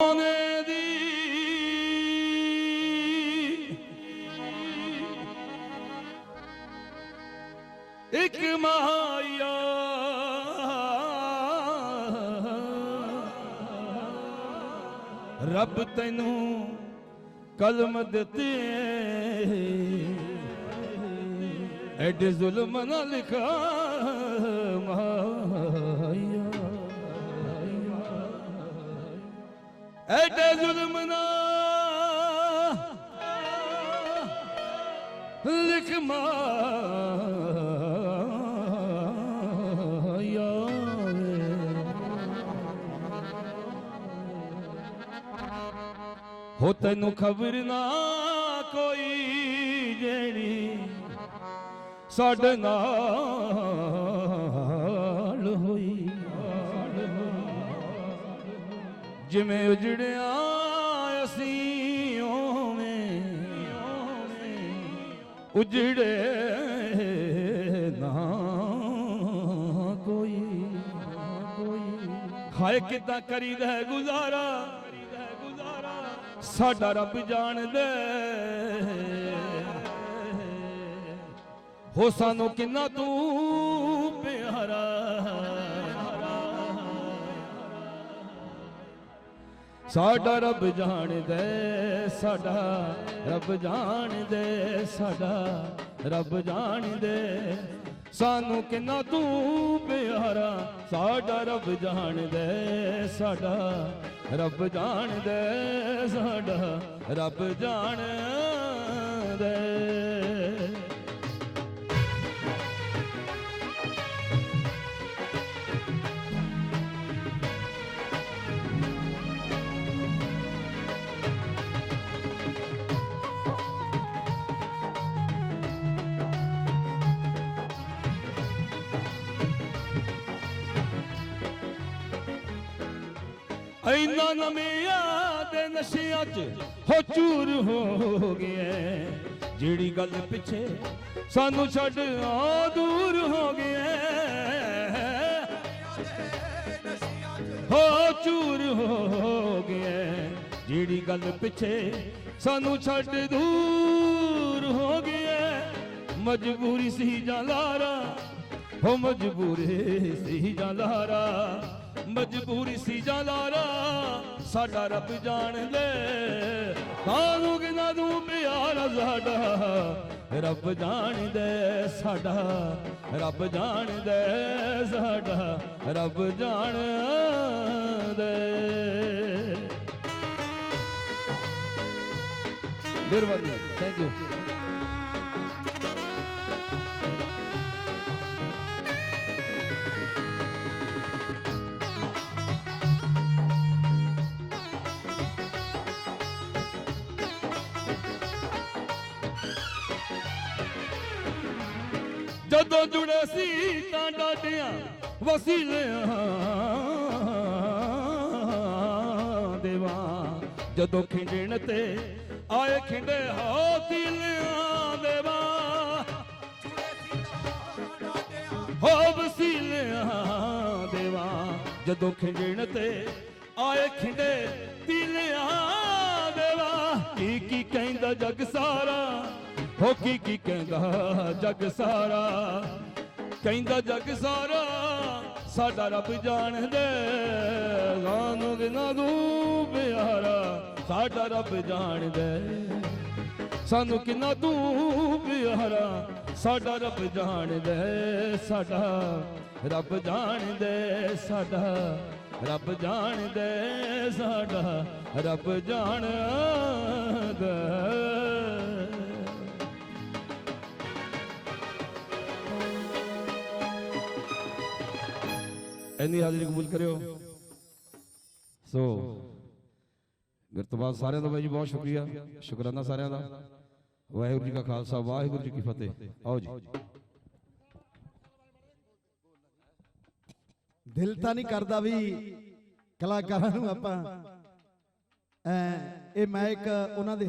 ਸੋਨੇ ਦੀ ਇੱਕ ਮਾਇਆ ਰੱਬ ਤੈਨੂੰ ਕਲਮ ਦਿੱਤੀ ਐਡੇ ਜ਼ੁਲਮ ਨਾ ਲਿਖਾ ਮਾਇਆ ਐਡੇ ਜ਼ੁਲਮ ਨਾ। ਲਿਖ ਮਾਇਆ ਹੋ ਤੈਨੂੰ ਖਬਰ ਨਾ ਕੋਈ ਜਿਹੜੀ ਸਾਡੇ ਨਾਲ ਜਿਵੇਂ ਉਜੜਿਆ ਅਸੀਂ ਓਵੇਂ ਉਜੜੇ ਨਾ ਕੋਈ ਕੋਈ ਹਾਏ ਕਿਦਾਂ ਕਰੀਦਾ ਹੈ ਗੁਜ਼ਾਰਾ, ਸਾਡਾ ਰੱਬ ਜਾਣਦਾ ਹੋ ਸਾਨੂੰ ਕਿੰਨਾ ਤੂੰ ਪਿਆਰਾ ਸਾਡਾ ਰੱਬ ਜਾਣਦਾ ਸਾਡਾ ਰੱਬ ਜਾਣਦਾ ਸਾਡਾ ਰੱਬ ਜਾਣਦਾ ਸਾਨੂੰ ਕਿੰਨਾ ਤੂੰ ਪਿਆਰਾ, ਸਾਡਾ ਰੱਬ ਜਾਣਦਾ ਸਾਡਾ ਰੱਬ ਜਾਣਦਾ ਸਾਡਾ ਰੱਬ ਜਾਣਦਾ ਐਨਾ ਨਮਿਆ ਦੇ ਨਸ਼ਿਆਂ 'ਚ ਹੋ ਚੂਰ ਹੋ ਗਿਆ ਜਿਹੜੀ ਗੱਲ ਪਿੱਛੇ ਸਾਨੂੰ ਛੱਡ ਆ ਦੂਰ ਹੋ ਗਿਆ ਹੋ ਚੂਰ ਹੋ ਗਿਆ ਜਿਹੜੀ ਗੱਲ ਪਿੱਛੇ ਸਾਨੂੰ ਛੱਡ ਦੂਰ ਹੋ ਗਿਆ ਮਜਬੂਰੀ ਸੀ ਜਾਂ ਲਾਰਾ, ਹੋ ਮਜਬੂਰੀ ਸੀ ਜਾਂ ਲਾਰਾ ਮਜਬੂਰੀ ਸੀ ਜਾਂ ਲਾਰਾ। ਸਾਡਾ ਰੱਬ ਜਾਣ ਲੈ ਕਿਨਾ ਤੂੰ ਪਿਆਰਾ ਸਾਡਾ? ਰੱਬ ਜਾਣਦਾ ਸਾਡਾ। ਰੱਬ ਜਾਣਦਾ ਸਾਡਾ। ਰੱਬ ਜਾਣਦਾ ਮਿਹਰਬਾਨੀ। ਥੈਂਕ ਯੂ ਜਦੋਂ ਜੁੜੇ ਸੀ ਤਾਂ ਡਾਡਿਆਂ ਵਸੀਲਿਆਂ ਦੇਵਾ ਜਦੋਂ ਖਿੰਡਣ ਤੇ ਆਏ ਖਿੰਡੇ ਹਾਥੀਲਿਆਂ ਦੇਵਾ ਹੋ ਵਸੀਲਿਆਂ ਦੇਵਾ ਜਦੋਂ ਖਿੰਡਣ ਤੇ ਆਏ ਖਿੰਡੇ ਤੀਲਿਆਂ ਦੇਵਾ ਕੀ ਕੀ ਕਹਿੰਦਾ ਜਗ ਸਾਰਾ ਹੋ ਕੀ ਕਹਿੰਦਾ? ਜਗ ਸਾਰਾ। ਕਹਿੰਦਾ, ਜਗ ਸਾਰਾ, ਸਾਡਾ ਰੱਬ ਜਾਣਦਾ ਸਾਨੂੰ ਕਿਨਾ ਤੂੰ ਪਿਆਰਾ, ਸਾਡਾ ਰੱਬ ਜਾਣਦਾ ਸਾਨੂੰ ਕਿੰਨਾ ਤੂੰ ਪਿਆਰਾ, ਸਾਡਾ ਰੱਬ ਜਾਣਦਾ ਸਾਡਾ ਰੱਬ ਜਾਣਦਾ ਸਾਡਾ ਰੱਬ ਜਾਣਦਾ ਸਾਡਾ ਰੱਬ ਜਾਣਦਾ ਇੰਨੀ ਹਾਜ਼ਰੀ ਕਬੂਲ ਕਰਿਓ। ਸੋ ਮੇਰੇ ਤੋਂ ਬਾਅਦ ਸਾਰਿਆਂ ਦਾ ਬਾਈ ਜੀ ਬਹੁਤ ਸ਼ੁਕਰੀਆ। ਸ਼ੁਕਰਾਨਾ ਸਾਰਿਆਂ ਦਾ। ਵਾਹਿਗੁਰੂ ਜੀ ਕਾ ਖਾਲਸਾ ਵਾਹਿਗੁਰੂ ਜੀ ਕੀ ਫਤਿਹ। ਆਓ ਜੀ। ਦਿਲ ਤਾਂ ਨਹੀਂ ਕਰਦਾ ਵੀ ਕਲਾਕਾਰਾਂ ਨੂੰ ਆਪਾਂ ਐ ਇਹ ਮੈਂ ਇੱਕ ਉਹਨਾਂ ਦੇ